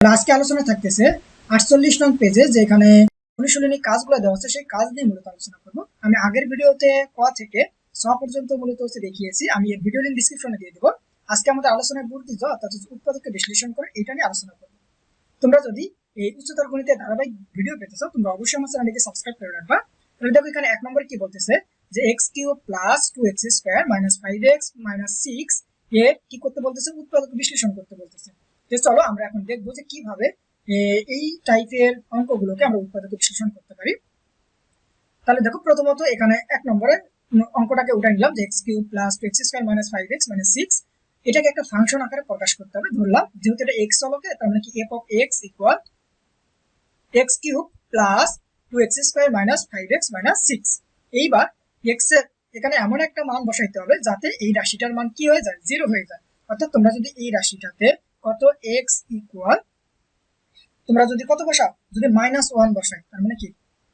আজকে আলোচনা থাকতেছে আটচল্লিশ নং পেজে যেখানে অনুশীলনী কাজগুলো দেওয়া আছে সেই কাজ নিয়ে মূলত আলোচনা করব। আমি আগের ভিডিওতে ক থেকে ছ পর্যন্ত মূলত হচ্ছে দেখিয়েছি। আমি এর ভিডিও লিঙ্ক ডিসক্রিপশনে দিয়ে দেবো। আজকে আমাদের আলোচনায় গুরুত্ব অর্থাৎ হচ্ছে উৎপাদককে বিশ্লেষণ করে, এটা নিয়ে আলোচনা করব। তোমরা যদি এই উচ্চতর গণিতের ধারাবাহিক ভিডিও পেতে চাও, তোমরা অবশ্যই আমার চ্যানেলটিকে সাবস্ক্রাইব করে রাখবা। তাহলে দেখো এখানে এক নম্বর কি বলতেছে যে x cube plus two x square minus five x minus six এর কি করতে বলতেছে? উৎপাদক বিশ্লেষণ করতে বলতেছে। তো চলো আমরা এখন দেখব যে কীভাবে এই টাইপের অঙ্কগুলোকে আমরা উৎপাদক বিশ্লেষণ করতে পারি। তাহলে দেখো প্রথমত এখানে এক নম্বরে অঙ্কটাকে উঠে নিলাম যে x cube plus two x square minus five x minus six এটাকে একটা ফাংশন আকারে প্রকাশ করতে হবে। ধরলাম, যেহেতু এটা এক্স চলকে, তার মানে কি f of x equal x cube plus two x square minus five x minus six এইবার এক্সের এখানে এমন একটা মান বসাইতে হবে যাতে এই রাশিটার মান কি হয়ে যায়? জিরো হয়ে যায়। অর্থাৎ তোমরা যদি এই রাশিটাতে কত এক্স ইকুয়াল তোমরা যদি কত বসাও? যদি মাইনাস ওয়ান বসাই, তার মানে কি?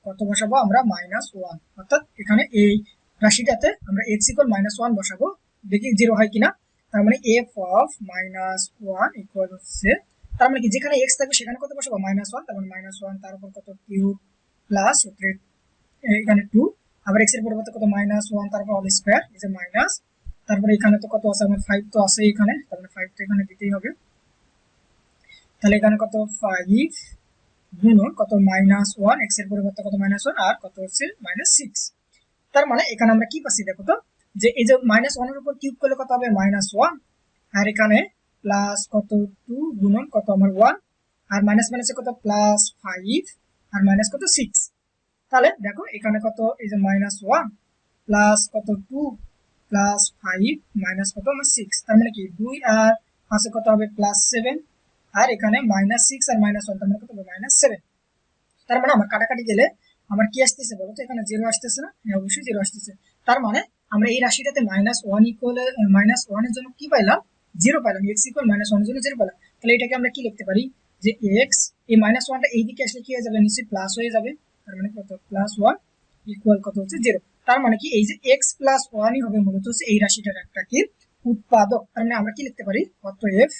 কত বসাবো আমরা মাইনাস ওয়ান অর্থাৎ এখানে এই রাশিটাতে আমরা এক্স ইকুয়াল মাইনাস ওয়ান বসাবো। দেখি জিরো হয় কিনা। তার মানে f of minus one equal হচ্ছে তার মানে কি? যেখানে এক্স থাকবে, সেখানে কত বসাবো? মাইনাস ওয়ান তার মানে মাইনাস ওয়ান তার উপর কত কিউ প্লাস এখানে টু আবার এক্সের পরিবর্তে কত? মাইনাস ওয়ান তারপর অল স্কোয়ার এই যে মাইনাস তারপরে এখানে তো কত আছে? আমার ফাইভ তো আছে এখানে। তার মানে ফাইভ তো এখানে দিতেই হবে। তাহলে এখানে কত ফাইভ গুণন কত মাইনাস ওয়ান এক্সের পরিবর্তে কত মাইনাস ওয়ান আর কত হচ্ছে মাইনাস সিক্স তার মানে এখানে আমরা কি পাচ্ছি দেখো তো? যে এই যে মাইনাস ওয়ানের উপর কিউব করলে কত হবে? মাইনাস ওয়ান আর এখানে প্লাস কত টু গুণন কত আমার ওয়ান আর মাইনাস মাইনাসে কত? প্লাস ফাইভ আর মাইনাস কত? সিক্স তাহলে দেখো এখানে কত? এই যে মাইনাস ওয়ান প্লাস কত টু প্লাস ফাইভ মাইনাস কত? আমার সিক্স তার মানে কি? দুই আর পাঁচে কত হবে? প্লাস সেভেন আর এখানে মাইনাস সিক্স আর মাইনাস ওয়ান তার মানে কত মাইনাস সেভেন তার মানে আমার কাটাকাটি গেলে আমার কি আসতেছে বলো তো? এখানে জিরো আসতেছে না? হ্যাঁ অবশ্যই জিরো আসতেছে। তার মানে আমরা এই রাশিটাতে মাইনাস ওয়ান ইকুয়াল মাইনাস ওয়ানের জন্য কি পাইলাম? জিরো পাইলাম। এক্স ইকুয়াল মাইনাস ওয়ানের জন্য জিরো পেলাম তাহলে এটাকে আমরা কি লিখতে পারি? যে এক্স এই মাইনাস ওয়ানটা এই দিকে আসলে কি হয়ে যাবে? নিশ্চয়ই প্লাস হয়ে যাবে। তার মানে কত? প্লাস ওয়ান ইকুয়াল কত হচ্ছে? জিরো তার মানে কি? এই যে এক্স প্লাস ওয়ানই হবে মূলত হচ্ছে এই রাশিটার একটা কি? উৎপাদক। তার মানে আমরা কি লিখতে পারি? অতএব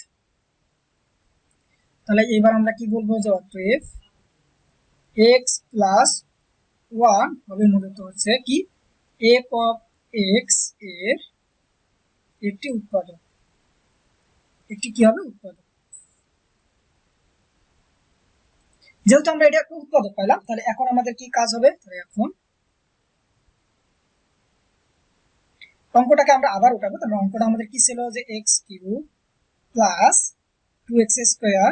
তাহলে এবার আমরা কি বলব যে অতএব এক্স প্লাস ওয়ান হবে মূলত হচ্ছে কি? এফ অফ এক্সের একটি উৎপাদক। একটি কি হবে? উৎপাদক। যেহেতু আমরা এটা একটা উৎপাদক পাইলাম, তাহলে এখন আমাদের কি কাজ হবে? তাহলে এখন অঙ্কটাকে আমরা আবার উঠাবো। তাহলে অঙ্কটা আমাদের কি ছিল? যে x cube plus two x square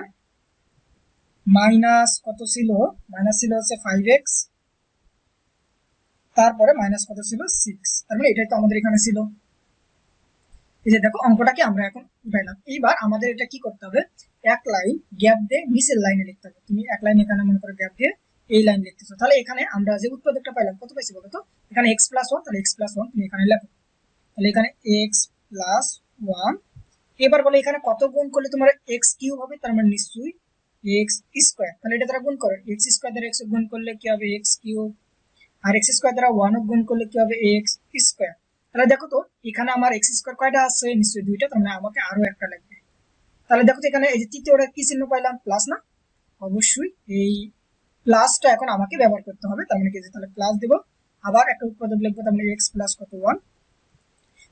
minus কত ছিল? মাইনাস ছিল হচ্ছে ফাইভ এক্স তারপরে মাইনাস কত ছিল? সিক্স তার মানে এটাই তো আমাদের এখানে ছিল। এই যে দেখো, অঙ্কটাকে আমরা এখন উঠাইলাম এইবার আমাদের এটা কি করতে হবে? এক লাইন গ্যাপ দিয়ে নিচের লাইনে লিখতে হবে। তুমি এক লাইন এখানে মনে করো গ্যাপ দিয়ে এই লাইন লিখতেছো। তাহলে এখানে আমরা যে উৎপাদকটা পাইলাম, কত পাইছি বলো তো? এখানে এক্স প্লাস ওয়ান তাহলে এক্স প্লাস ওয়ান তুমি এখানে লেখো। তাহলে এখানে এক্স প্লাস ওয়ান এবার বলে এখানে কত গুণ করলে তোমার এক্স কিউব হবে? তার মানে নিশ্চয়ই এক্স স্কোয়ার তাহলে এটা দ্বারা গুণ করো এক্স স্কোয়ার দ্বারা এক্স গুণ করলে কি হবে এক্স কিউব আর এক্স স্কোয়ার দ্বারা ওয়ান গুণ করলে কি হবে এক্স স্কোয়ার তাহলে দেখো তো, এখানে আমার এক্স স্কোয়ার কয়টা আছে? নিশ্চয়ই দুইটা, তার মানে আমাকে আরও একটা লাগবে। তাহলে দেখো তো এখানে এই যে তৃতীয়টা কি চিহ্ন পাইলাম? প্লাস না? অবশ্যই এই প্লাসটা এখন আমাকে ব্যবহার করতে হবে, তার মানে কি তাহলে প্লাস দেব। আবার একটা উৎপাদক লিখব, তার মানে এক্স প্লাস কত? ওয়ান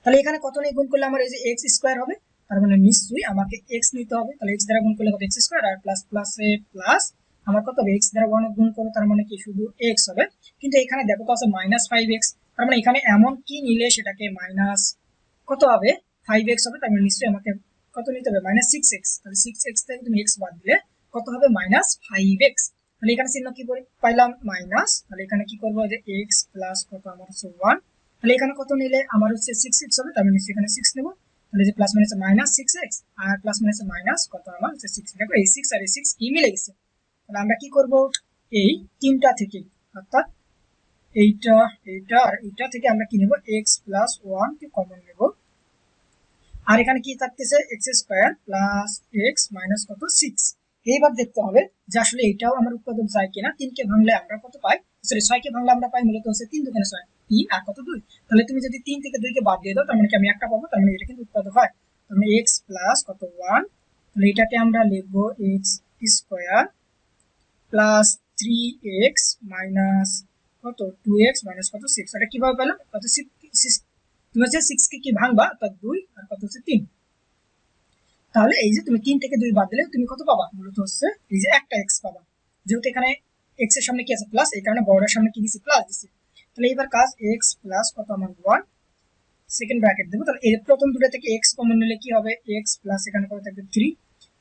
তাহলে এখানে কত নিয়ে গুণ করলে আমার এই যে এক্স স্কোয়ার হবে? তার মানে নিশ্চয়ই আমাকে এক্স নিতে হবে। তাহলে এক্স দ্বারা গুণ করলে কত? এক্স স্কোয়ার আর প্লাস প্লাসে প্লাস আমার কত হবে? এক্স দ্বারা ওয়ান গুণ করো তার মানে কি? শুধু এক্স হবে। কিন্তু এখানে দেখো তো আছে মাইনাস ফাইভ এক্স তার মানে এখানে এমন কি নিলে সেটাকে মাইনাস কত হবে? ফাইভ এক্স হবে। তার মানে নিশ্চয়ই আমাকে কত নিতে হবে? মাইনাস সিক্স এক্স তাহলে সিক্স এক্স থেকে তুমি এক্স বাদ দিলে কত হবে? মাইনাস ফাইভ এক্স তাহলে এখানে চিহ্ন কি করে পাইলাম মাইনাস তাহলে এখানে কি করব? যে এক্স প্লাস কত? আমার হচ্ছে ওয়ান তাহলে এখানে কত নিলে? আমার হচ্ছে সিক্স এক্স হবে। তার মানে নিশ্চয়ই এখানে সিক্স নেব। তাহলে যে plus minus minus six x আর প্লাস মাইনাস মাইনাস কত আমার? হচ্ছে সিক্স দেখো এই সিক্স আর এই সিক্স কি মিলে গেছে? তাহলে আমরা কি করব? এই তিনটা থেকে, অর্থাৎ এইটা এইটা আর এইটা থেকে আমরা কি নেব? এক্স প্লাস ওয়ান কে কমন নেব। আর এখানে কি থাকতেছে? X square plus x minus কত? সিক্স এইবার দেখতে হবে যে আসলে এটাও আমার উৎপাদন যায় কিনা। তিনকে ভাঙলে আমরা কত পাই? সরি ছয়কে ভাঙলে আমরা পাই, মূলত হচ্ছে তিন দোকানে ছয়। তিন, আর কত দুই? তাহলে তুমি যদি তিন থেকে দুইকে বাদ দিয়ে দাও, তার মানে কি আমি একটা পাবো? তার মানে এটা কিন্তু উৎপাদক হয়। তার মানে এক্স প্লাস কত? ওয়ান তাহলে এটাকে আমরা লিখব x square plus three x minus কত? টু এক্স মাইনাস কত? সিক্স এটা কীভাবে পেলাম? কত? সিক্স তুমি হচ্ছে সিক্স কে ভাঙবা? অর্থাৎ দুই, আর কত হচ্ছে তিন। তাহলে এই যে তুমি তিন থেকে দুই বাদ দিলে তুমি কত পাবা? মূলত হচ্ছে এই যে একটা এক্স পাবা। যেহেতু এখানে এক্সের সামনে কি আছে? প্লাস এই কারণে বড়টার সামনে কি দিছি? প্লাস দিছি। তাহলে এবার কাজ এক্স প্লাস কত আমার ওয়ান সেকেন্ড ব্র্যাকেট দেবো। তাহলে এই প্রথম দুটো থেকে এক্স কমন নিলে কি হবে? এক্স প্লাস এখানে কত থাকবে? থ্রি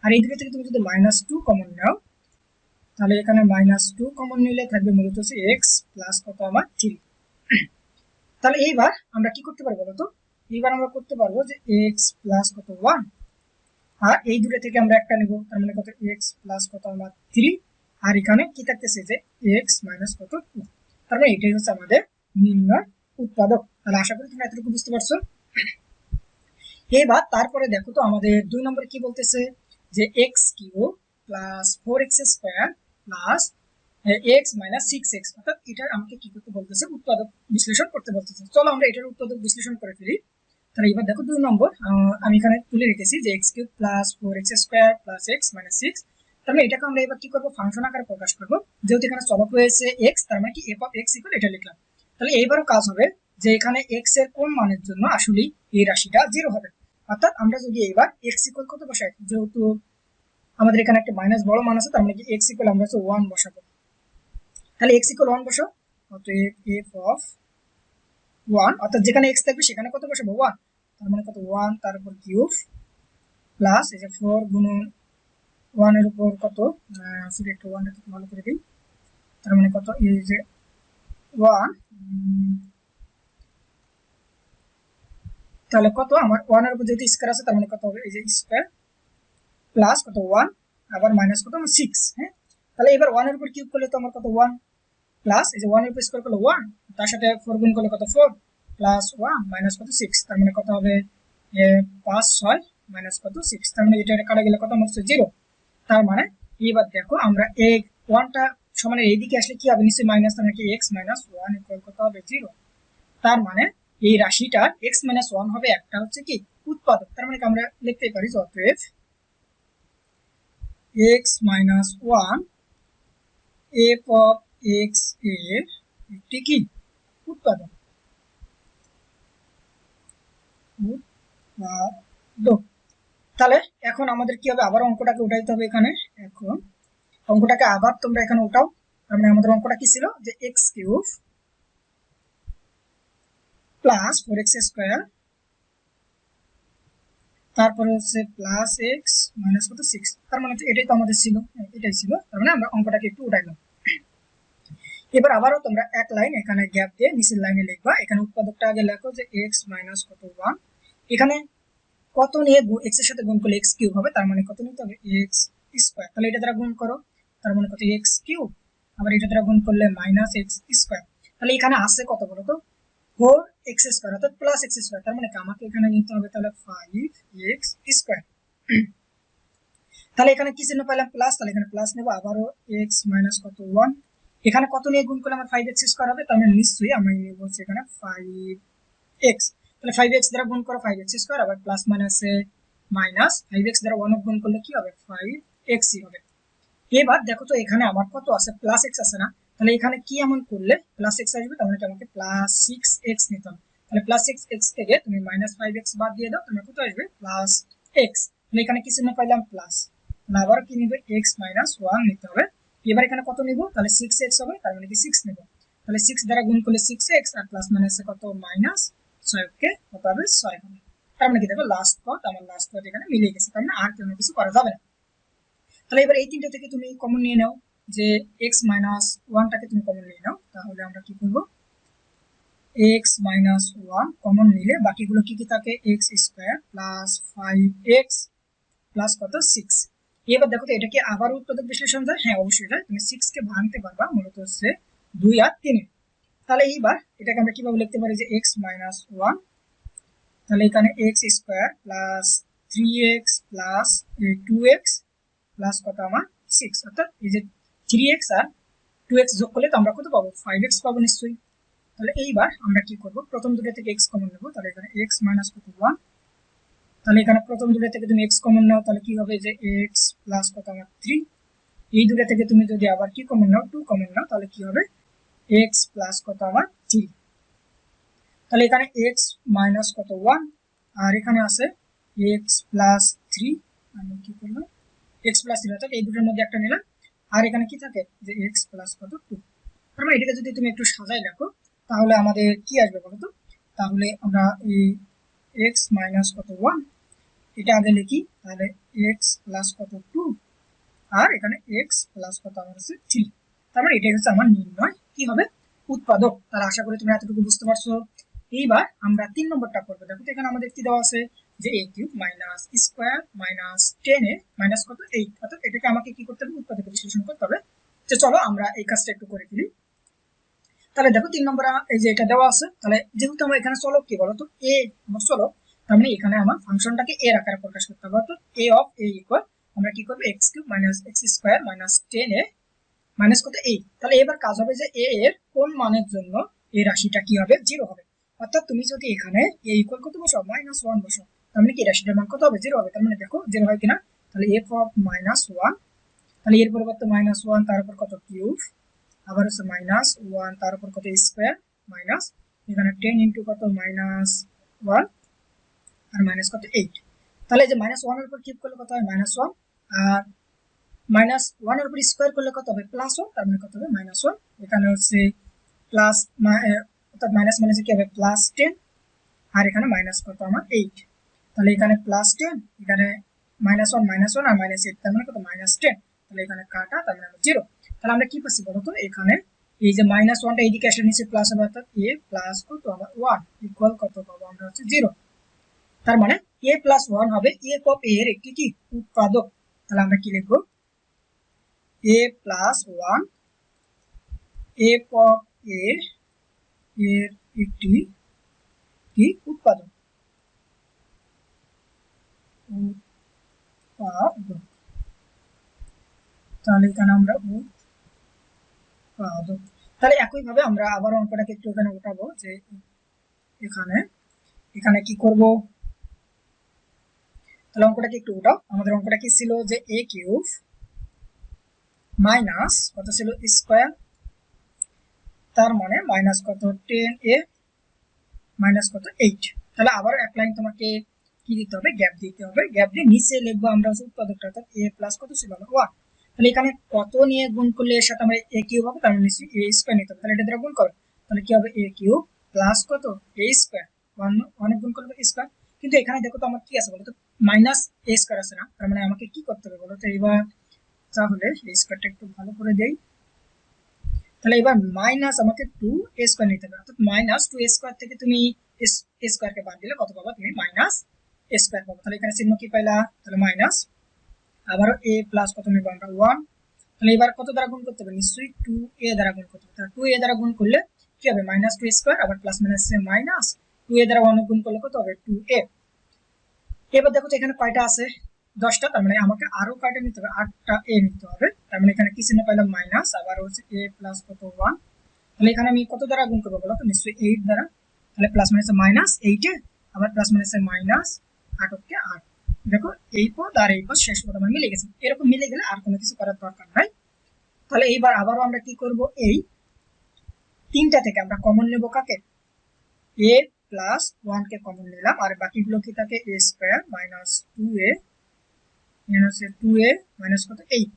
আর এই দুটো থেকে তুমি যদি মাইনাস টু কমন নাও, তাহলে এখানে মাইনাস টু কমন নিলে থাকবে মূলত হচ্ছে এক্স প্লাস কত আমার থ্রি তাহলে এইবার আমরা কি করতে পারব বলতো? এইবার আমরা করতে পারব যে এক্স প্লাস কত ওয়ান আর এই দুটো থেকে আমরা একটা নেব, তার মানে কত? এক্স প্লাস কত আমার থ্রি আর এখানে কি থাকতেছে যে এক্স মাইনাস কত টু মানে এটাই হচ্ছে আমাদের নির্ণয় উৎপাদক। তাহলে আশা করি তোমরা এতটুকু বুঝতে পারছ। এবার তারপরে দেখো তো আমাদের দুই নম্বরে কি বলতেছে? যে x cube plus four x square plus x minus six x অর্থাৎ এটার আমাকে কি করতে বলতেছে? উৎপাদক বিশ্লেষণ করতে বলতেছে। চলো আমরা এটার উৎপাদক বিশ্লেষণ করে ফেলি। তাহলে এবার দেখো দুই নম্বর আমি এখানে তুলে রেখেছি যে x cube plus four x square plus x minus six তাহলে এটাকে আমরা এবার কি করব? ফাংশন আকারে প্রকাশ করব। যেহেতু এখানে চলক রয়েছে এক্স তার মানে কি এফ অফ এক্স ইকুয়াল এটা লিখলাম। তাহলে এইবারও কাজ হবে যে এখানে এক্সের কোন মানের জন্য আসলে এই রাশিটা জিরো হবে। অর্থাৎ আমরা যদি এবার এক্স ইকুয়াল কত বসাই? যেহেতু আমাদের এখানে একটা মাইনাস বড় মান আছে, তার মানে কি এক্স ইকুয়াল আমরা হচ্ছে ওয়ান বসাবো। তাহলে এক্স ইকুয়াল ওয়ান বসো অতএব এফ অফ ওয়ান অর্থাৎ যেখানে এক্স থাকবে সেখানে কত বসাবো? ওয়ান তার মানে কত? ওয়ান তার উপর কিউব প্লাস এই যে ফোর গুণন ওয়ানের উপর কত? শুধু একটু ওয়ানটা ভালো করে দিই। তার মানে কত? এই যে ওয়ান তাহলে কত? আমার ওয়ানের উপর যেহেতু স্কোয়ার আছে, তার মানে কত হবে? এই যে স্কোয়ার প্লাস কত? ওয়ান আবার মাইনাস কত? আমার সিক্স হ্যাঁ? তাহলে এবার ওয়ানের উপর কিউব করলে তো আমার কত? ওয়ান প্লাস এই যে ওয়ানের উপর স্কোয়ার করলে ওয়ান তার সাথে ফোর গুণ করলে কত? ফোর প্লাস ওয়ান মাইনাস কত? সিক্স তার মানে কত হবে? পাঁচ, ছয় মাইনাস কত? সিক্স তার মানে এটা কাটা গেলে কত? আমার হচ্ছে জিরো তার মানে এবার দেখো আমরা এই ওয়ানটা সমানের এইদিকে আসলে কি হবে? নিশ্চয়ই মাইনাস মানে এক্স মাইনাস ওয়ান ইকুয়াল কত হবে? জিরো তার মানে এই রাশিটা এক্স মাইনাস ওয়ান হবে, একটা হচ্ছে কি উৎপাদক। তার মানে আমরা লিখতে পারি অতএব x minus one f of এক্সের একটি কি? উৎপাদক। উৎপাদক। তাহলে এখন আমাদের কি হবে? আবার অঙ্কটাকে উঠাইতে হবে এখানে। এখন অঙ্কটাকে আবার তোমরা এখানে উঠাও। মানে আমাদের অঙ্কটা কি ছিল? যে x cube plus four x square. তারপরে হচ্ছে প্লাস এক্স মাইনাস কত? সিক্স। তার মানে এটাই তো আমাদের ছিল। এটাই ছিল। তার মানে আমরা অঙ্কটাকে একটু উঠাইলাম। এবার আবারও তোমরা এক লাইন এখানে গ্যাপ দিয়ে নিচের লাইনে লিখবা। এখানে উৎপাদকটা আগে লেখো যে এক্স মাইনাস কত? ওয়ান এখানে কত নিয়ে এক্সের সাথে গুণ করলে এক্স কিউব হবে, তার মানে কত নিতে হবে এক্স স্কোয়ার তাহলে এটা দ্বারা গুণ করো, তার মানে কত এক্স কিউব আবার এটা দ্বারা গুণ করলে মাইনাস এক্স স্কোয়ার তাহলে এখানে আছে কত বলো তো? ফোর এক্স স্কোয়ার অর্থাৎ প্লাস এক্স স্কোয়ার তার মানে আমাকে এখানে নিতে হবে তাহলে ফাইভ এক্স স্কোয়ার তাহলে এখানে কি চিহ্ন পাইলাম? প্লাস তাহলে এখানে প্লাস নেব, আবারও এক্স মাইনাস কত? ওয়ান এখানে কত নিয়ে গুণ করলে আমার ফাইভ এক্স স্কোয়ার হবে? তার মানে নিশ্চয়ই আমি নেব এখানে ফাইভ এক্স তাহলে ফাইভ এক্স দ্বারা গুণ করো ফাইভ এক্স স্কোয়ার আবার প্লাস মাইনাসে মাইনাস ফাইভ এক্স দ্বারা ওয়ান অফ গুণ করলে কি হবে? ফাইভ এক্সই হবে। এবার দেখো তো এখানে আমার কত আছে? প্লাস এক্স আছে না? তাহলে এখানে কি এমন করলে প্লাস এক্স আসবে? তাহলে আমাকে প্লাস সিক্স এক্স নিতে হবে। তাহলে প্লাস সিক্স এক্স থেকে তুমি মাইনাস ফাইভ এক্স বাদ দিয়ে দাও তোমার কত আসবে? প্লাস এক্স তাহলে এখানে কি চিহ্ন পাইলাম? প্লাস আবার কি নিবে? এক্স মাইনাস ওয়ান নিতে হবে। এবার এখানে কত নিব? তাহলে সিক্স এক্স হবে, তার মানে কি সিক্স নেব। তাহলে সিক্স দ্বারা গুণ করলে সিক্স এক্স আর প্লাস মাইনাসে কত? মাইনাস ছয়কে কত হবে ছয় হবে তার মানে কি দেখো লাস্ট পথ আমার লাস্ট পথ এখানে গেছে। তার মানে আর কোনো কিছু করা যাবে না। তাহলে এবার এই তিনটে থেকে তুমি কমন নিয়ে নাও, যে এক্স মাইনাস ওয়ানটাকে তুমি কমন নিয়ে নাও। তাহলে আমরা কি করব? এক্স মাইনাস ওয়ান কমন নিলে বাকিগুলো কি কি থাকে? X square plus five x plus কত? সিক্স এবার দেখো তো, এটা কি আবার উৎপাদক বিশ্লেষণ যায় হ্যাঁ অবশ্যই। যায় তুমি সিক্স কে ভাঙতে পারবা, মূলত হচ্ছে দুই আর তিনে। তাহলে এইবার এটাকে আমরা কীভাবে লিখতে পারি যে এক্স মাইনাস ওয়ান তাহলে এখানে x square plus three x plus two x plus কত আমার সিক্স অর্থাৎ এই যে থ্রি এক্স আর টু এক্স যোগ করলে তো আমরা কত পাবো? ফাইভ এক্স পাবো নিশ্চয়ই। তাহলে এইবার আমরা কি করব? প্রথম দুটো থেকে এক্স কমন নেব। তাহলে এখানে এক্স মাইনাস কত? ওয়ান তাহলে এখানে প্রথম দুটো থেকে তুমি এক্স কমন নাও, তাহলে কি হবে? যে এক্স প্লাস কত? আমার থ্রি এই দুটো থেকে তুমি যদি আবার কি কমন নাও? টু কমন নাও, তাহলে কি হবে? এক্স প্লাস কত আমার থ্রি তাহলে এখানে এক্স মাইনাস কত? ওয়ান আর এখানে আছে এক্স প্লাস থ্রি আমি কি করলাম? এক্স প্লাস থ্রি অর্থাৎ এই দুটোর মধ্যে একটা নিলাম। আর এখানে কি থাকে? যে এক্স প্লাস কত? টু তার মানে এটাকে যদি তুমি একটু সাজাই রাখো তাহলে আমাদের কি আসবে বলো তো? তাহলে আমরা এই এক্স মাইনাস কত? ওয়ান এটা আগে লিখি, তাহলে এক্স প্লাস কত? টু আর এখানে এক্স প্লাস কত? আমার হচ্ছে থ্রি তার মানে এটাই হচ্ছে আমার নির্ণয়। কি হবে? উৎপাদক। তাহলে আশা করি তুমি এতটুকু বুঝতে পারছ। এইবার আমরা তিন নম্বরটা করব। দেখো এখানে আমাদের কি দেওয়া আছে? যে a cube minus square minus ten a minus কত? এইট অর্থাৎ এটাকে আমাকে কি করতে হবে? উৎপাদক বিশ্লেষণ করতে হবে। তো চলো আমরা এই কাজটা একটু করে ফেলি। তাহলে দেখো তিন নম্বর, এই যে এটা দেওয়া আছে। তাহলে যেহেতু আমার এখানে চলো, কি বলো তো এ আমার চলো, তার মানে এখানে আমার ফাংশনটাকে এর আকারে প্রকাশ করতে হবে। অর্থাৎ এ অফ এ ইকুয়াল আমরা কি করব? X cube minus x square minus ten a minus কত? এইট তাহলে এবার কাজ হবে যে এ এর কোন মানের জন্য এই রাশিটা কি হবে? জিরো হবে। অর্থাৎ তুমি যদি এখানে এ ইকুয়াল কত বসো? মাইনাস ওয়ান বসো। তার মানে কি? রাশিটার মান কত হবে? জিরো হবে। তার মানে দেখো জিরো হয় কিনা? তাহলে এফ অফ মাইনাস ওয়ান তাহলে এর পরিবর্তে মাইনাস ওয়ান তার উপর কত? কিউব আবার হচ্ছে মাইনাস ওয়ান তার উপর কত? স্কোয়ার মাইনাস এখানে টেন ইন্টু কত? মাইনাস ওয়ান আর মাইনাস কত? এইট তাহলে যে মাইনাস ওয়ানের উপর কিউব করলে কত হয়? মাইনাস ওয়ান আর মাইনাস ওয়ানের উপর স্কোয়ার করলে কত হবে? প্লাস ওয়ান তার মানে কত হবে? মাইনাস ওয়ান এখানে হচ্ছে প্লাস অর্থাৎ মাইনাস মাইনাসে কি হবে? প্লাস টেন আর এখানে মাইনাস কত? আমার এইট তাহলে এখানে প্লাস টেন এখানে মাইনাস ওয়ান মাইনাস ওয়ান আর মাইনাস এইট তার মানে কত? মাইনাস টেন তাহলে এখানে কাটা, তার মানে জিরো তাহলে আমরা কি পাচ্ছি বলতো? এখানে এই যে মাইনাস ওয়ানটা এইদিকে আসলে নিচে প্লাস হবে, অর্থাৎ এ প্লাস কত আমার ওয়ান ইকুয়াল কত পাবো? আমরা হচ্ছে জিরো তার মানে এ প্লাস ওয়ান হবে এ কপ এর একটি কি? উৎপাদক। তাহলে আমরা কি লিখব? এ প্লাস ওয়ান এ কপ এ এর একটি কি উৎপাদক। তাহলে এখানে আমরা উৎপাদক। তাহলে একই ভাবে আমরা আবার অঙ্কটাকে একটু এখানে উঠাবো যে এখানে এখানে কি করব? তাহলে অঙ্কটাকে একটু উঠাও। আমাদের অঙ্কটা কি ছিল যে এ কিউব মাইনাস কত ছিল? স্কোয়ার। তার মানে মাইনাস কত? টেন এ মাইনাস কত? এইট। তাহলে আবার এক লাইন তোমাকে কি দিতে হবে? গ্যাপ দিতে হবে। গ্যাপ দিয়ে নিচে লিখব আমরা হচ্ছে উৎপাদকটা। অর্থাৎ এ প্লাস কত ছিল? ওয়ান তাহলে এখানে কত নিয়ে গুণ করলে এর সাথে আমরা এ কিউব হবে? তার মানে এ স্কোয়ার নিতে হবে। তাহলে এটা দ্বারা গুণ করো। তাহলে কি হবে? এ কিউব প্লাস কত? এ স্কোয়ার ওয়ান অনেক গুণ করবে স্কোয়ার কিন্তু এখানে দেখো তো আমার কি আছে বলো তো? মাইনাস এ স্কোয়ার আছে না। তার মানে আমাকে কি করতে হবে বলো তো? এবার তাহলে স্কোয়ারটা একটু ভালো করে দেই। তাহলে এবার মাইনাস আমাকে টু এ স্কোয়ার নিতে হবে। অর্থাৎ মাইনাস টু এ স্কোয়ার থেকে তুমি এ স্কোয়ারকে বাদ দিলে কত পাবা? তুমি মাইনাস এ স্কোয়ার পাবো। তাহলে এখানে চিহ্ন কি পাইলা? তাহলে মাইনাস আবারও এ প্লাস কত নেব আমরা? ওয়ান তাহলে এবার কত দ্বারা গুণ করতে হবে? নিশ্চয়ই টু এ দ্বারা গুণ করতে হবে। তাহলে টু এ দ্বারা গুণ করলে কি হবে? মাইনাস টু স্কোয়ার আবার plus minus minus two a দ্বারা ওয়ান গুণ করলে কত হবে? টু এ এবার দেখো তো এখানে কয়টা আছে? দশটা, তার মানে আমাকে আরও কয়টা নিতে হবে, আটটা এ নিতে হবে। তার মানে এখানে কি চিহ্ন পাইলাম? মাইনাস, আবার হচ্ছে এ প্লাস কত? ওয়ান তাহলে এখানে আমি কত দ্বারা গুণ করব বলো তো? নিশ্চয়ই এইট দ্বারা। তাহলে প্লাস মাইনাস মাইনাস এইটে আবার প্লাস মাইনাস মাইনাস আটককে আট দেখো, এই পদ আর এই পদ শেষ পদ আমার মিলে গেছে। এরকম মিলে গেলে আর কোনো কিছু করার দরকার নাই। তাহলে এইবার আবারও আমরা কি করব? এই তিনটা থেকে আমরা কমন নেব কাকে? এ প্লাস ওয়ান কে কমন নিলাম, আর বাকিগুলো কি থাকে? A square minus two a কত? এইট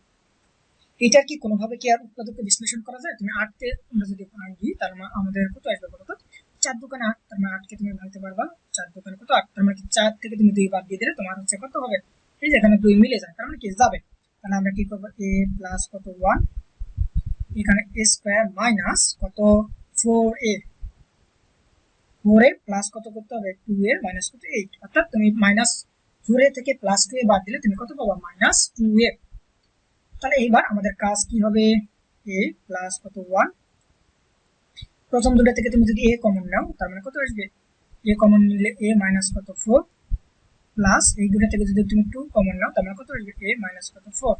এটার কি কোনোভাবে কি আর উৎপাদককে বিশ্লেষণ করা যায়? তুমি আটকে আমরা যদি ভাঙি তার মানে আমাদের কত আসবে বলো তো? চার দোকানে আট, তার মানে আটকে তুমি ভাঙতে পারবা। চার দোকানে কত আট? তার মানে চার থেকে তুমি দুই বাদ দিয়ে দিলে তোমার হচ্ছে কত হবে? এই যে এখানে দুই মিলে যায়, তার মানে কি? যাবে। তাহলে আমরা কি করব? এ প্লাস কত? ওয়ান এখানে এ স্কোয়ার মাইনাস কত? Four a four a plus কত করতে হবে? টু এ মাইনাস কত? এইট অর্থাৎ তুমি মাইনাস ফোর এ থেকে প্লাস টু এ বাদ দিলে তুমি কত পাবা? Minus two a. তাহলে এইবার আমাদের কাজ কি হবে? এ প্লাস কত? ওয়ান প্রথম দুটো থেকে তুমি যদি এ কমন নাও, তার মানে কত আসবে? এ কমন নিলে এ মাইনাস কত? ফোর প্লাস এই দুটো থেকে যদি তুমি টু কমন নাও, তার মানে কত আসবে? এ মাইনাস কত? ফোর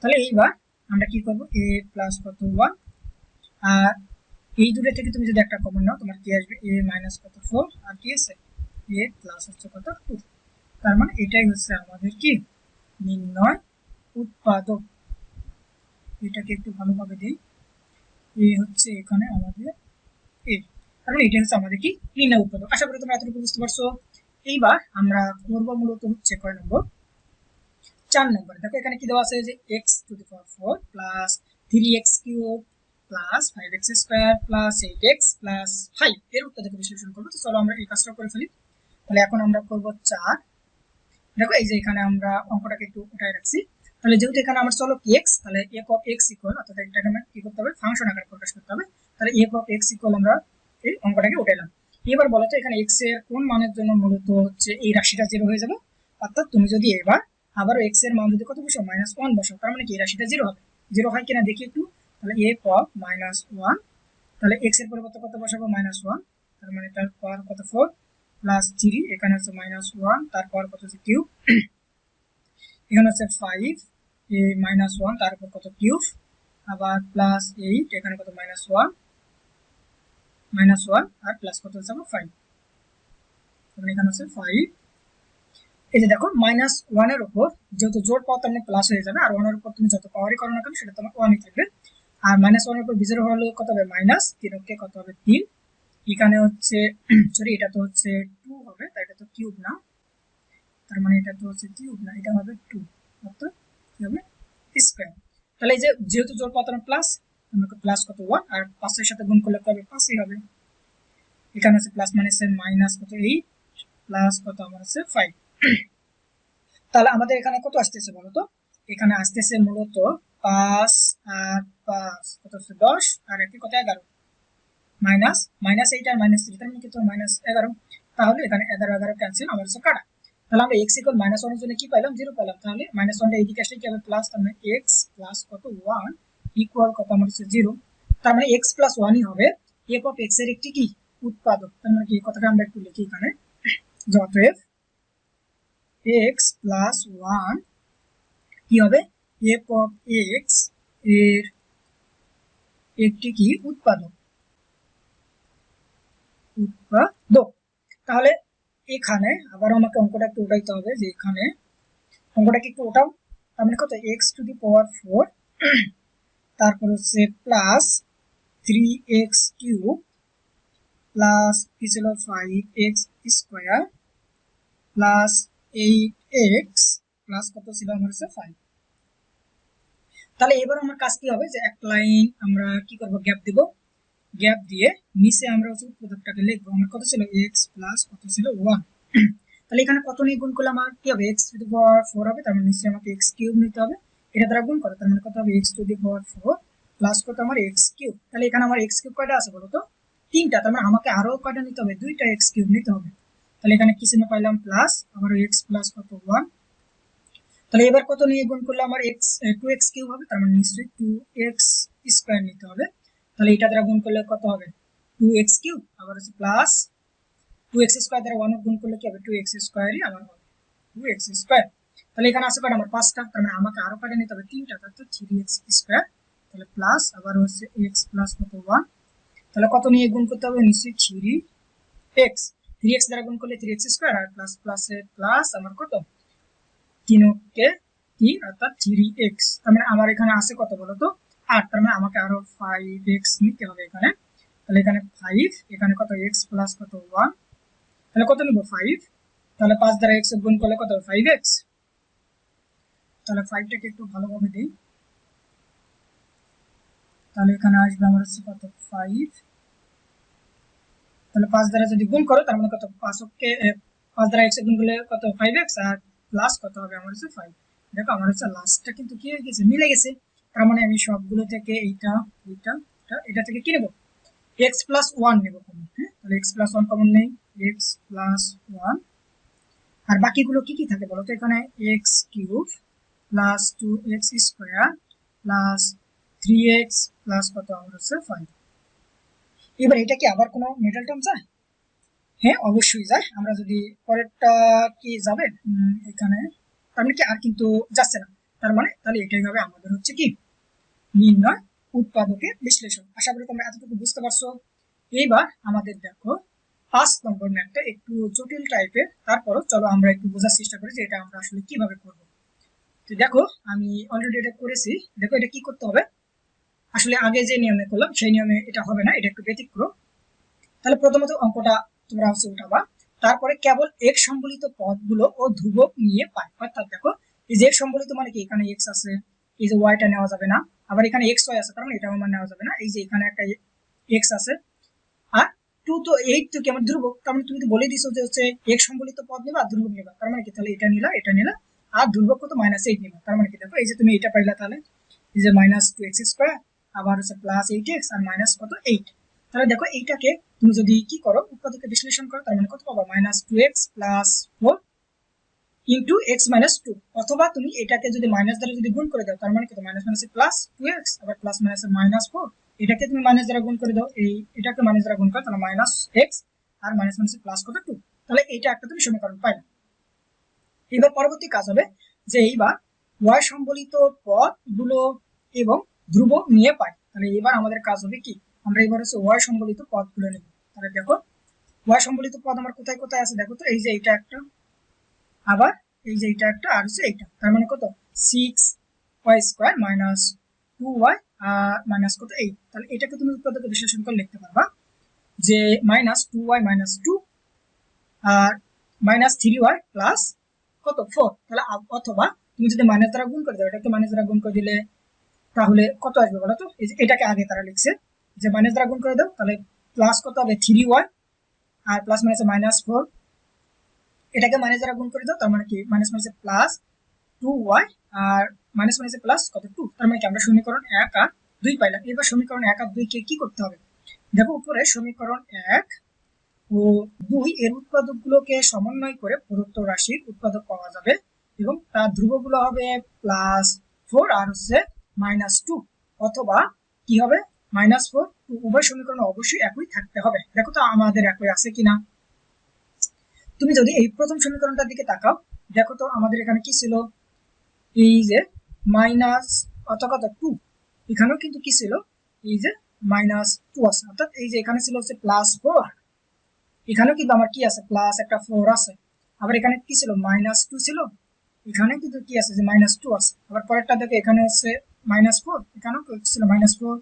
তাহলে এইবার আমরা কি করব? এ প্লাস কত? ওয়ান আর এই দুটো থেকে তুমি যদি একটা কমন নাও, তোমার কি আসবে? এ মাইনাস কত? ফোর আর কি আছে? এ প্লাস হচ্ছে কত? টু তার মানে এটাই হচ্ছে আমাদের কি? নির্ণয় উৎপাদক। এটাকে একটু ভালোভাবে দিই। এ হচ্ছে এখানে আমাদের এ। কারণ এটা হচ্ছে আমাদের কি? নির্ণয় উৎপাদক। আশা করি তোমরা এতটুকু বুঝতে পারছ। এইবার আমরা করব মূলত হচ্ছে কয় নম্বর? চার নম্বর। দেখো এখানে কি দেওয়া আছে যে x to the power four plus three x cube plus five x square plus eight x plus five এর উৎপাদক বিশ্লেষণ করব। তো চলো আমরা এই কাজটা করে ফেলি। তাহলে এখন আমরা করব চার। দেখো, এই যে এখানে আমরা অঙ্কটাকে একটু উঠাই রাখছি। তাহলে যেহেতু এখানে আমার চলো এক্স তাহলে এফ অফ এক্স ইকুয়াল অর্থাৎ এটাকে আমরা কি করতে হবে? ফাংশন আকারে প্রকাশ করতে হবে। তাহলে এফ অফ এক্স ইকুয়াল আমরা এই অঙ্কটাকে উঠাইলাম। এবার বলো তো, এখানে এক্সের কোন মানের জন্য মূলত হচ্ছে এই রাশিটা জিরো হয়ে যাবে? অর্থাৎ তুমি যদি এবার আবারও এক্সের মান যদি কত বসো মাইনাস ওয়ান বসো তার মানে কি এই রাশিটা জিরো হবে? জিরো হয় কিনা দেখি একটু। তাহলে এফ অফ মাইনাস ওয়ান তাহলে এক্সের পরিবর্তে কত বসাবো? মাইনাস ওয়ান তার মানে তার পাওয়ার কত ফোর প্লাস থ্রি এখানে হচ্ছে মাইনাস ওয়ান তারপর কত হচ্ছে কিউব এখানে হচ্ছে ফাইভ এ মাইনাস ওয়ান তারপর কত কিউব আবার প্লাস এইট এখানে কত মাইনাস ওয়ান মাইনাস ওয়ান আর প্লাস কত হচ্ছে আমার ফাইভ এখানে হচ্ছে ফাইভ এই যে দেখো মাইনাস ওয়ানের উপর যেহেতু জোর পাওয়ার তার প্লাস হয়ে যাবে, আর ওয়ানের উপর তুমি যত পাওয়ারই করো না কেন, সেটা তোমার ওয়ানই থাকবে। আর মাইনাস ওয়ানের উপর বিজের হলে কত হবে? মাইনাস তিন কত হবে? তিন। এখানে হচ্ছে সরি এটা তো হচ্ছে টু হবে তাই এটা তো কিউব না। তার মানে এটা তো হচ্ছে কিউব না, এটা হবে টু অর্থাৎ কি হবে? স্কোয়ার তাহলে এই যে যেহেতু জোর পাতানো প্লাস আমাকে প্লাস কত? ওয়ান আর পাঁচের সাথে গুণ করলে কবে পাঁচই হবে। এখানে আছে প্লাস মানে মাইনাস কত? এইট প্লাস কত? আমার আছে ফাইভ তাহলে আমাদের এখানে কত আসতেছে বলতো এখানে আসতেছে মূলত পাঁচ আর পাঁচ। কত হচ্ছে? দশ, আর একটি কত? এগারো। মাইনাস মাইনাস এইট আর মাইনাস থ্রি তার মানে কিন্তু মাইনাস এগারো? তাহলে এখানে এগারো এগারো ক্যান্সেল আমার হচ্ছে কাটা। তাহলে আমরা এক্স ইকুয়াল মাইনাস ওয়ানের জন্য কি পাইলাম? জিরো পেলাম তাহলে মাইনাস ওয়ানটা এইদিকে আসলে কি হবে? প্লাস তার মানে এক্স প্লাস কত? ওয়ান ইকুয়াল কত? আমার হচ্ছে জিরো তার মানে এক্স প্লাস ওয়ানই হবে। এফ অফ এক্সের একটি কি? উৎপাদক। তার মানে কি? কথাটা আমরা একটু লিখি এখানে। যতএব এক্স প্লাস ওয়ান কি হবে? এফ অফ এক্সের একটি কি? উৎপাদক। উৎপাদক তাহলে এখানে আবার আমাকে অঙ্কটা একটু উঠাইতে হবে যে এখানে। অঙ্কটাকে একটু ওঠাও তার মানে কত? X to the power four তারপর হচ্ছে plus three x cube plus কি ছিল? Five x square plus eight x plus কত ছিল? আমার হচ্ছে ফাইভ তাহলে এবার আমার কাজ কি হবে? যে এক লাইন আমরা কি করব? গ্যাপ দিব। গ্যাপ দিয়ে নিচে আমরা হচ্ছে উৎপাদকটাকে লিখব। আমার কত ছিল? এক্স প্লাস কত ছিল? ওয়ান তাহলে এখানে কত নিয়ে গুণ করলে আমার কি হবে? X to the power four হবে, তার মানে নিচে আমাকে এক্স কিউব নিতে হবে। এটা দ্বারা গুণ করো, তার মানে কত হবে? X to the power four plus কত আমার এক্স কিউব তাহলে এখানে আমার এক্স কিউব কয়টা আছে বলো তো? তিনটা, তার মানে আমাকে আরও কয়টা নিতে হবে? দুইটা এক্স কিউব নিতে হবে। তাহলে এখানে কি চিহ্ন পাইলাম? প্লাস আবার এক্স প্লাস কত? ওয়ান তাহলে এবার কত নিয়ে গুণ করলে আমার এক্স টু এক্স কিউব হবে? তার মানে নিশ্চয়ই টু এক্স স্কোয়ার নিতে হবে। তাহলে এটা দ্বারা গুণ করলে কত হবে? টু এক্স কিউব আবার হচ্ছে প্লাস টু এক্স স্কোয়ার দ্বারা ওয়ান গুণ করলে কি হবে? টু এক্স স্কোয়ারই আমার হবে। টু এক্স স্কোয়ার তাহলে এখানে আছে কয়টা? আমার পাঁচটা। তার মানে আমাকে আরও কয়টা নিতে হবে তিনটা। তো থ্রি এক্স স্কোয়ার তাহলে প্লাস আবার হচ্ছে এক্স প্লাস কত? ওয়ান তাহলে কত নিয়ে গুণ করতে হবে? নিশ্চয়ই থ্রি এক্স থ্রি এক্স দ্বারা গুণ করলে থ্রি এক্স স্কোয়ার আর প্লাস প্লাসে প্লাস আমার কত? তিনকে তিন, অর্থাৎ থ্রি এক্স তার মানে আমার এখানে আছে কত বলো তো আট তার মানে আমাকে আরও ফাইভ এক্স নিতে হবে এখানে? তাহলে এখানে ফাইভ এখানে কত এক্স প্লাস কত ওয়ান তাহলে কত নিব ফাইভ তাহলে পাঁচ দ্বারা এক্স গুণ করলে কত? ফাইভ এক্স তাহলে ফাইভটাকে একটু ভালোভাবে দিই। তাহলে এখানে আসবে আমার হচ্ছে কত? ফাইভ তাহলে পাঁচ দ্বারা যদি গুণ করো, তার মানে কত? পাঁচকে পাঁচ দ্বারা এক্স গুণ করলে কত? ফাইভ এক্স আর প্লাস কত হবে? আমার হচ্ছে ফাইভ দেখো, আমার হচ্ছে লাস্টটা কিন্তু কি হয়ে গেছে? মিলে গেছে। তার মানে আমি সবগুলো থেকে এইটা এইটা, এটা এটা থেকে কি নেব? এক্স প্লাস ওয়ান নেব কমন হ্যাঁ? তাহলে এক্স প্লাস ওয়ান কমন নেই এক্স প্লাস ওয়ান আর বাকিগুলো কি কি থাকে বলো তো? এখানে x cube plus two x square plus three x plus কত আমার হচ্ছে ফাইভ এবার এটা কি আবার কোনো মেটাল টার্ম যায় হ্যাঁ অবশ্যই যায়। আমরা যদি পরেরটা কি যাবে? এখানে, তার মানে কি? আর কিন্তু যাচ্ছে না। তার মানে তাহলে এটাই হবে আমাদের হচ্ছে কি? নির্ণয়, উৎপাদকের বিশ্লেষণ। আশা করি তোমরা এতটুকু বুঝতে পারছ। এইবার আমাদের দেখো, পাঁচ নম্বর ম্যাথটা একটু জটিল টাইপের। তারপরও চলো আমরা একটু বোঝার চেষ্টা করি যে এটা আমরা আসলে কীভাবে করব। তো দেখো, আমি অলরেডি এটা করেছি। দেখো এটা কি করতে হবে? আসলে আগে যে নিয়মে করলাম, সেই নিয়মে এটা হবে না, এটা একটু ব্যতিক্রম। তাহলে প্রথমত অঙ্কটা তোমরা হচ্ছে উঠাবা। তারপরে কেবল এক সম্বলিত পদগুলো ও ধ্রুবক নিয়ে পায় অর্থাৎ দেখো, এই যে এক সম্বলিত মানে কি? এখানে এক্স আছে, এই যে ওয়াইটা নেওয়া যাবে না। আবার এখানে এক্স ওয়াই আছে তার মানে এটা আমার নেওয়া যাবে না। এই যে এখানে একটা এক্স আছে। আর টু তো এইট তো কি আমার ধ্রুবক, তার মানে তুমি তো বলে দিছো যে হচ্ছে এক সম্বলিত পদ নেবা, ধ্রুবক নেবা। তার মানে কি? তাহলে এটা নিলা এটা নিলা, আর ধ্রুবক কত? মাইনাস এইট নেবা। তার মানে কি? দেখো, এই যে তুমি এটা পাইলা তাহলে, এই যে মাইনাস টু এক্স স্কোয়ার আবার হচ্ছে প্লাস এইট এক্স আর মাইনাস কত? এইট তাহলে দেখো, এইটাকে তুমি যদি কি করো উৎপাদকে বিশ্লেষণ করো, তার মানে কত পাবা? Minus two x plus four into x minus two অথবা তুমি এটাকে যদি মাইনাস দ্বারা যদি গুণ করে দাও, তার মানে কত minus minus plus two x আবার প্লাস মাইনাস মাইনাস ফোর এটাকে তুমি মাইনাস দ্বারা গুণ করে দাও, এই এটাকে মাইনাস দ্বারা গুণ করো তাহলে মাইনাস এক্স আর মাইনাস মাইনাস প্লাস কত? টু তাহলে এইটা একটা তুমি সমীকরণ পাইলে। এবার পরবর্তী কাজ হবে যে এইবার ওয়াই সম্বলিত পদগুলো এবং ধ্রুব নিয়ে পাই। তাহলে এবার আমাদের কাজ হবে কি? আমরা এবার হচ্ছে ওয়াই সম্বলিত পদগুলো নেব। তাহলে দেখো ওয়াই সম্বলিত পদ আমার কোথায় কোথায় আছে? দেখো তো, এই যে এইটা একটা আবার এই যে এটা একটা, আর হচ্ছে এইটা। তার মানে কত? Six y square minus two y আর মাইনাস কত? এইট তাহলে এটাকে তুমি উৎপাদকে বিশ্লেষণ করে লিখতে পারবা যে minus two y minus two আর মাইনাস থ্রি ওয়াই প্লাস কত? ফোর তাহলে অথবা তুমি যদি মাইনাস দ্বারা গুণ করে দাও, এটাকে মাইনাস দ্বারা গুণ করে দিলে তাহলে কত আসবে বলো তো? এই যে এটাকে আগে তারা লিখছে। যে মাইনাস দ্বারা গুণ করে দাও, তাহলে প্লাস কত হবে? থ্রি ওয়াই আর প্লাস মাইনাস মাইনাস ফোর এটাকে মাইনাস দ্বারা গুণ করে দাও, তার মানে কি? মাইনাস মাইনাসে প্লাস টু ওয়াই আর মাইনাস মাইনাসে প্লাস কত? টু তার মানে কি? আমরা সমীকরণ এক আর দুই পাইলাম। এবার সমীকরণ এক আর দুইকে কি করতে হবে? দেখো উপরে সমীকরণ এক ও দুই, এর উৎপাদকগুলোকে সমন্বয় করে প্রদত্ত রাশির উৎপাদক পাওয়া যাবে এবং তার ধ্রুবগুলো হবে প্লাস ফোর আর হচ্ছে মাইনাস টু অথবা কি হবে? মাইনাস ফোর উভয় সমীকরণ অবশ্যই একই থাকতে হবে। দেখো তো আমাদের একই আছে কিনা? তুমি যদি এই প্রথম সমীকরণটার দিকে তাকাও, দেখো তো আমাদের এখানে কি ছিল? এই যে মাইনাস কত? টু এখানেও কিন্তু কি ছিল? এই যে মাইনাস টু আছে। অর্থাৎ এই যে এখানে ছিল হচ্ছে প্লাস ফোর এখানেও কিন্তু আমার কি আছে? প্লাস একটা ফোর আছে। আবার এখানে কি ছিল? মাইনাস টু ছিল। এখানে কিন্তু কি আছে? যে মাইনাস টু আছে। আবার পরেরটা দেখো, এখানে হচ্ছে মাইনাস ফোর এখানেও ছিল? মাইনাস ফোর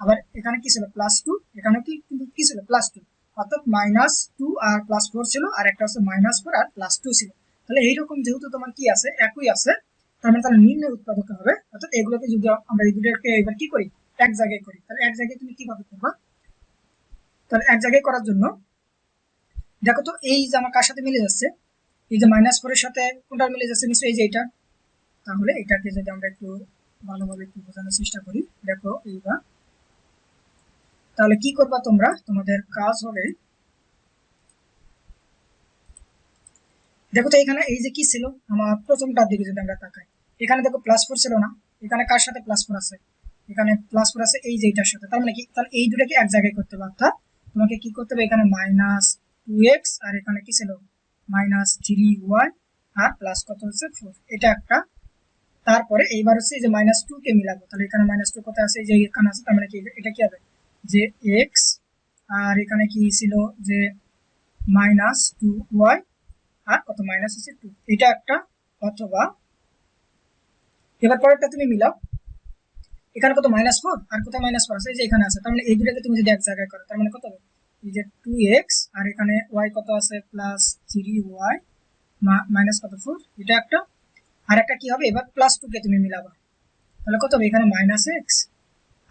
আবার এখানে কি ছিল? প্লাস টু এখানেও কি কিন্তু কি ছিল? প্লাস টু অর্থাৎ মাইনাস টু আর প্লাস ফোর ছিল, আর একটা হচ্ছে মাইনাস ফোর আর প্লাস টু ছিল। তাহলে এইরকম যেহেতু তোমার কি আছে? একই আছে, তার মানে তাহলে নির্ণয় উৎপাদক হবে। অর্থাৎ এগুলোকে যদি আমরা এই দুটোকে এবার কি করি? এক জায়গায় করি। তাহলে এক জায়গায় তুমি কীভাবে করবা? তাহলে এক জায়গায় করার জন্য, দেখো তো এই যে আমার কার সাথে মিলে যাচ্ছে? এই যে মাইনাস ফোরের সাথে কোনটা মিলে যাচ্ছে? নিশ্চয়ই এই যে এটা তাহলে এটাকে যদি আমরা একটু ভালোভাবে একটু বোঝানোর চেষ্টা করি। দেখো এইবার তাহলে কি করবা তোমরা? তোমাদের কাজ হবে। দেখো তো এখানে এই যে কি ছিল? আমার প্রথমটার দিকে যদি আমরা তাকাই। এখানে দেখো প্লাস ফোর ছিল না। এখানে কার সাথে প্লাস ফোর আছে? এখানে প্লাস ফোর আছে এই যে এটার সাথে। তার মানে কি? তাহলে এই দুটাকে এক জায়গায় করতে হবে। অর্থাৎ তোমাকে কি করতে হবে? এখানে মাইনাস টু এক্স আর এখানে কি ছিল? মাইনাস থ্রি ওয়াই আর প্লাস কত হচ্ছে? ফোর এটা একটা। তারপরে এইবার হচ্ছে এই যে মাইনাস টু কে মিলাবো। তাহলে এখানে মাইনাস টু কোথায় আছে? এই যে এখানে আছে। তার মানে কি? এটা কি হবে? যে এক্স আর এখানে কি ছিল যে মাইনাস টু ওয়াই আর কত মাইনাস আছে টু এটা একটা অথবা, এবার পরেরটা তুমি মিলাও। এখানে কত মাইনাস ফোর আর কোথায় মাইনাস ফোর আছে? যে এখানে আছে। তার মানে এই দুটাকে তুমি যদি এক জায়গায় করো, তার মানে কত হবে? এই যে টু এক্স আর এখানে ওয়াই কত আছে? প্লাস থ্রি ওয়াই মাইনাস কত? ফোর এটা একটা, আর একটা কি হবে? এবার প্লাস টু কে তুমি মিলাবা। তাহলে কত হবে? এখানে মাইনাস এক্স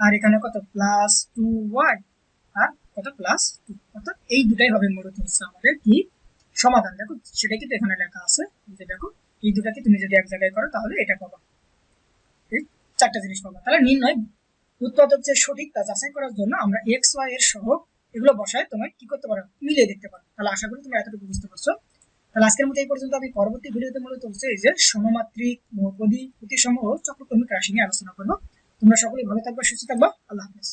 আর এখানে কত? প্লাস টু ওয়াই আর কত? প্লাস টু অর্থাৎ এই দুটাই হবে মূলত হচ্ছে আমাদের কি? সমাধান। দেখো, সেটাই কিন্তু এখানে লেখা আছে। যে দেখো, এই দুটাকে তুমি যদি এক জায়গায় করো, তাহলে এটা পাবা। চারটা জিনিস পাবা। তাহলে নির্ণয় উৎপাদক যে সঠিক তা যাচাই করার জন্য আমরা এক্স ওয়াই এর সহ এগুলো বসায় তোমার কি করতে পারো? মিলিয়ে দেখতে পারো। তাহলে আশা করি তুমি এতটুকু বুঝতে পারছ। তাহলে আজকের মতো এই পর্যন্ত আমি পরবর্তী ভিডিওতে মূলত হচ্ছে এই যে সমমাত্রিক বহুপদী প্রতিসম ও চক্রক্রমিক রাশি নিয়ে আলোচনা করব। তোমরা সকলে ভালো থাকবা সুস্থ থাকবা। আল্লাহ হাফেজ।